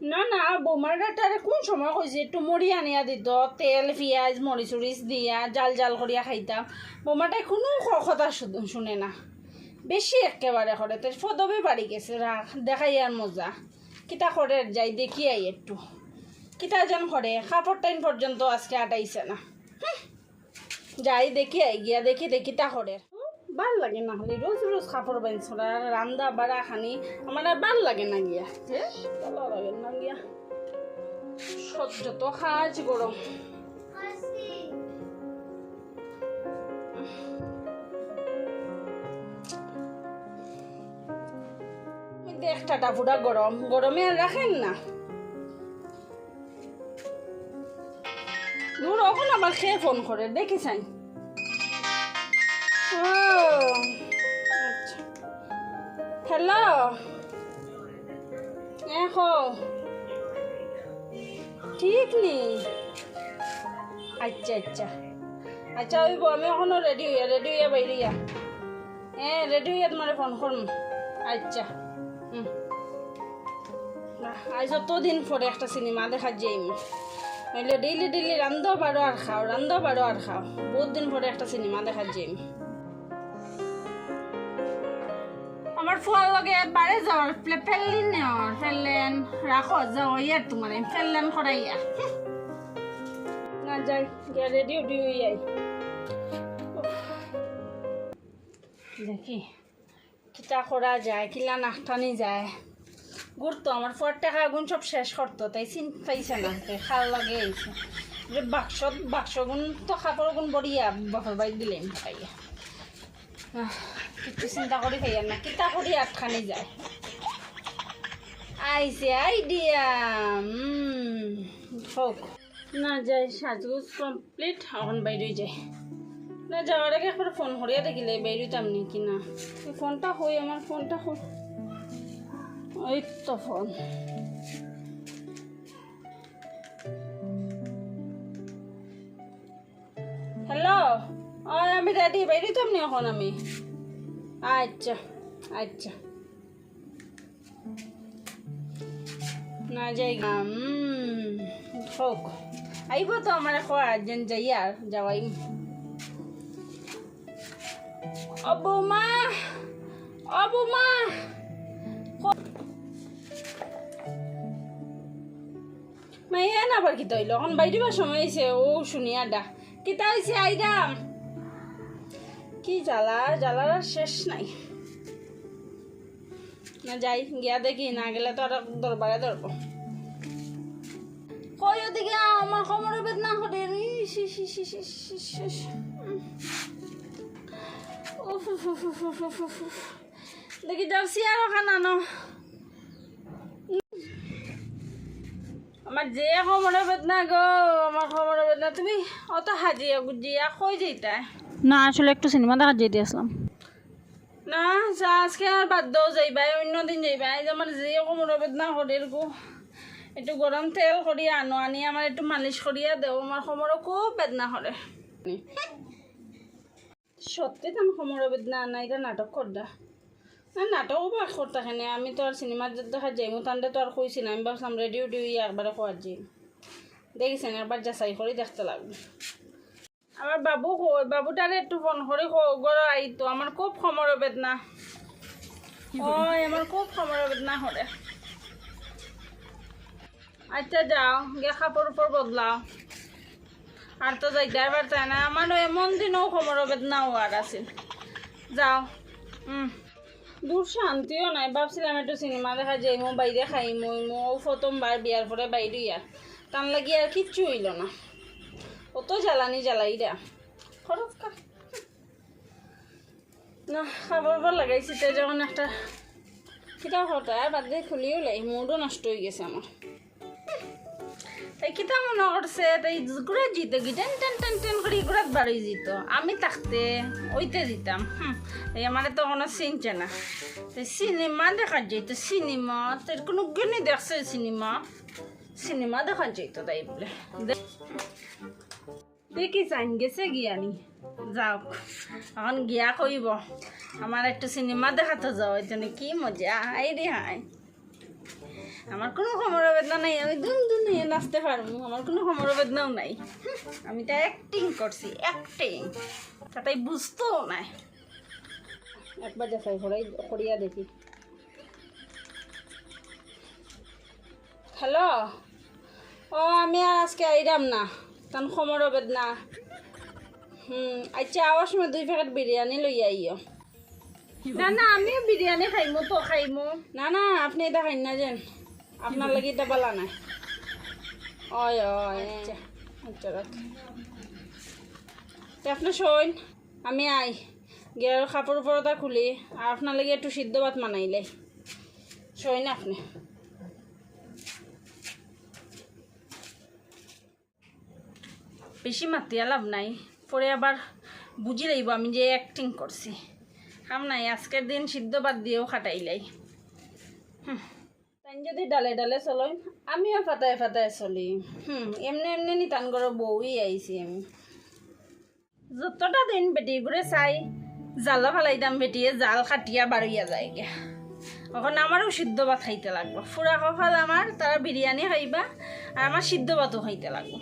না না, বোমার বোমারটারে কোন সময় কইছে একটু মুড়ি আনিয়া দিত তেল, পিঁয়াজ মরিচ উরিচ দিয়া, জাল জাল করিয়া খাইতাম। বোমাটাই কোনো কথা শুনে না। বেশি একেবারে করে তো ফদবে বাড়ি গেছে রাখ দেখাই আর মজা। কিতা করে যাই দেখি আই একটু কিতা যেন করে কাপড় টাইম পর্যন্ত আজকে আটাইছে না। যাই দেখি আই, গিয়া দেখি দেখি তা করে ভালো লাগে না হলে রোজ রোজ কাপড় বাঁধছ রান্দা বাড়া খানি, আমার আর ভালো লাগে না গিয়া ভালো লাগে না গিয়া। সহ্য তো খাজ গরম। দেখটা পুরা গরম, গরমে আর রাখেন না। দূর এখন আবার খেয়ে ফোন করে? দেখি চাই। হ্যালো দেখো ঠিক নি আচ্ছা আচ্ছা। আচ্ছা ওই আমি এখনও রেডি হইয়া রেডি হইয়া বাইরিয়া। হ্যাঁ রেডি হইয়া তোমার ফোন করুন আচ্ছা হুম। আজ দিন পরে একটা সিনেমা দেখা যাই নইলে ডেইলি ডেইলি রান্ধো পারো আর খাও রান্ধো পারো আর খাও। বহুত দিন পরে একটা সিনেমা দেখা যাই আমার ফুয়ার লগে বারে যাওয়ার ফেললেন নেওয়ার ফেললেন রাখো, যাও ইয়ার তোমার ফেললেন করাইয়া না, যাই, গিয়া রেডি উডি হইয়াই। দেখি, কিতা করা যায়, কিলা নাখটানি যায়। গুড় তো আমার ফোর টাকা গুণ সব শেষ করতো, তাই চিন পাইছে না খাল লাগে বাক্স গুণ তো কাপড় গুণ বড়িয়া বাড়ি দিলেন পাইয়া। কিছু চিন্তা করি খাইয়া না কিতা করি আটখানি যায় আইছে আইডিয়া হোক না যাই সাজগুজ কমপ্লিট এখন বাইরে যাই না যাওয়ার আগে একবার ফোন করিয়া দেখিলে বেরোতাম নাকি না। ফোনটা হই আমার ফোনটা হই ওই তো ফোন। রেডি বেরোতাম নি এখন আমি। আচ্ছা আচ্ছা। না যাই হোক আইব তো আমার এখন যেন যাই আর যাওয়াই। ও বৌমা মাইয়া না আবার হইল এখন বাইরিবার সময় হয়েছে। ও শুনিয়া ডা কিতা হয়েছে আইরাম কি জ্বালা জ্বালার আর শেষ নাই। না যাই গিয়া দেখি না গেলে তো আর দরবারে ধরব। কই ওদিকে? আমার কোমরে বেদনা করে দেখি ইস, ইস, ইস, ইস, আমার যে কোমরে বেদনা গো আমার কোমরে বেদনা। তুমি অত হাজিয়া গুজিয়া কই যেটা না আসলে একটু সিনেমা দেখা যেতে আসলাম না যা আজকে আর বাদ দাও যাইবাই অন্যদিন যাইবা। এই যে আমার যে কোমরে বেদনা করে গো একটু গরম তেল করিয়া আনো আনি আমার একটু মালিশ করিয়া দেও। আমার কোমরও খুব বেদনা করে সত্যি তো আমার কোমরে বেদনা না এটা নাটক করদা না নাটকও বা করতে খানে। আমি তো আর সিনেমার দেখা যাইমু তান্ডে তো আর কইছি না আমি ভাবছিলাম রেডিও টিভি একবারে খোয়ার যাই দেখিছেন একবার যাচাই করে দেখতে লাগবে আমার বাবু বাবুটারে একটু ফোন করে গড় আইতো আমার খুব কোমরে বেদনা। ওই আমার খুব কোমরে বেদনা করে আচ্ছা যাও গে কাপড় উপর বদলাও। আর তো যাইতে এবার চাই না আমারও এমন দিনও কোমরে বেদনা হওয়ার আছে যাও হুম দূর শান্তিও নাই। ভাবছিলাম একটু সিনেমা দেখা যাই মো বাইরে খাই মই মো প্রথমবার বিয়ার পরে বাইরে ইয়া। টান লাগি আর কিচ্ছু হইল না। অত জ্বালানি জ্বালাই দা খরচ না, খাবার পর লাগাইছি যখন একটা সেটা হতো বাদ দিয়ে খুলিও লাই, মুডও নষ্ট হয়ে গেছে আমার। মনে তাই কি? টেন আমি থাকতে ওইতে দিতাম, হুম। এই আমার তো কোনো চিনছে না। সিনেমা দেখা যেত সিনেমা কোনো দেখছে সিনেমা সিনেমা দেখা যেত তাই বলে। দেখি চাইন গেছে গিয়ানি যাওক, এখন গিয়া কইব। আমার একটু সিনেমা দেখাতে যাও এখানে কি মজা। আই রে হাই আমার কোনো কোমরের বেদনা নাই আমি দুম দুম নিয়ে নাচতে পারব আমার কোনো কোমরের বেদনাও নাই। আমি তো অ্যাক্টিং করছি অ্যাক্টিং তাতে বুঝতেও নাই। একবার যাচাই করাই করিয়া দেখি। হ্যালো? ও আমি আর আজকে আইরাম না তখন কোমরের বেদনা হুম আচ্ছা আওয়ার সময় দুই প্যাকেট বিরিয়ানি লই আইও। না না আমিও বিরিয়ানি খাইমো তো খাইমু। না না আপনি এটা খাই না যেন। আপনার লাগি এটা বালা নাই। ওই ওই আচ্ছা আচ্ছা রাখ। আপনি শোন, আমি আই। গিয়ে কাপড় পরতা খুলি, আর আপনার লাগি একটু সিদ্ধ ভাত মানাইলে শোন আপনি। বেশি মাতিয়া লাভ নাই, পরে আবার বুঝি লইব আমি যে অ্যাক্টিং করছি। কাম নাই, আজকের দিন সিদ্ধ বাদ দিয়েও খাটাইলাই। হুম। তাই যদি ডালে ডালে চলই আমিও ফাটায় ফাটায় চলি হুম, এমনি এমনি নিতান করে বউই আইছি আমি যতটা দিন বেটি ঘুরে চাই, জালা ফালাই দাম বেটিয়ে, জাল কাটিয়া বাড়িয়া যায় গে এখন আমারও সিদ্ধ ভাত খাইতে লাগবো। ফুরা কফাল আমার তারা বিরিয়ানি খাইবা আর আমার সিদ্ধ ভাতও খাইতে লাগবো।